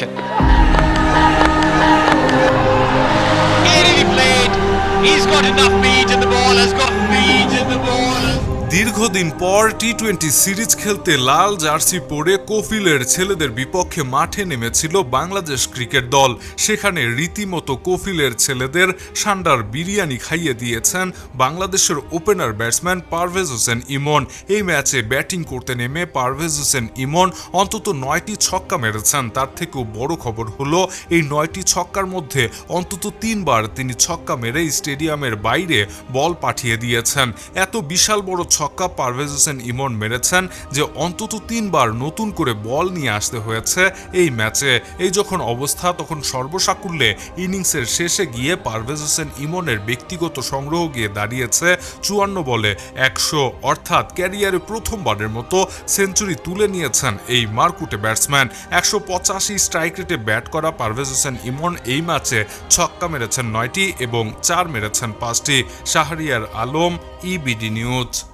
Here he played. He's got enough speed. দীর্ঘদিন পর T twenty series খেলতে লাল jersey পরে কফিলের ছেলেদের বিপক্ষে মাঠে নেমেছিল বাংলাদেশ ক্রিকেট দল। সেখানে রীতিমতো কফিলের ছেলেদের সান্ডার বিরিয়ানি খাইয়ে দিয়েছেন বাংলাদেশের ওপেনার ব্যাটসম্যান পারভেজ হোসেন ইমন। এই ম্যাচে ব্যাটিং করতে নেমে পারভেজ হোসেন ইমন অন্তত নয়টি ছক্কা মেরেছেন। তার থেকেও বড় খবর হলো, এই নয়টি ছক্কার মধ্যে অন্তত তিনবার তিনি ছক্কা মেরে স্টেডিয়ামের বাইরে বল পাঠিয়ে দিয়েছেন। এত বিশাল বড় ছক্কা পারভেজ হোসেন ইমন মেরেছেন যে অন্তত তিনবার নতুন করে বল নিয়ে আসতে হয়েছে এই ম্যাচে। এই যখন অবস্থা, তখন সর্বসাকুল্যে ইনিংসের শেষে গিয়ে পারভেজ হোসেন ইমনের ব্যক্তিগত সংগ্রহ গিয়ে দাঁড়িয়েছে চুয়ান্ন বলে একশো। অর্থাৎ ক্যারিয়ারে প্রথমবারের মতো সেঞ্চুরি তুলে নিয়েছেন এই মারকুটে ব্যাটসম্যান। একশো পঁচাশি স্ট্রাইক রেটে ব্যাট করা পারভেজ হোসেন ইমন এই ম্যাচে ছক্কা মেরেছেন নয়টি এবং চার মেরেছেন পাঁচটি। Shahriar Alam, EBD news.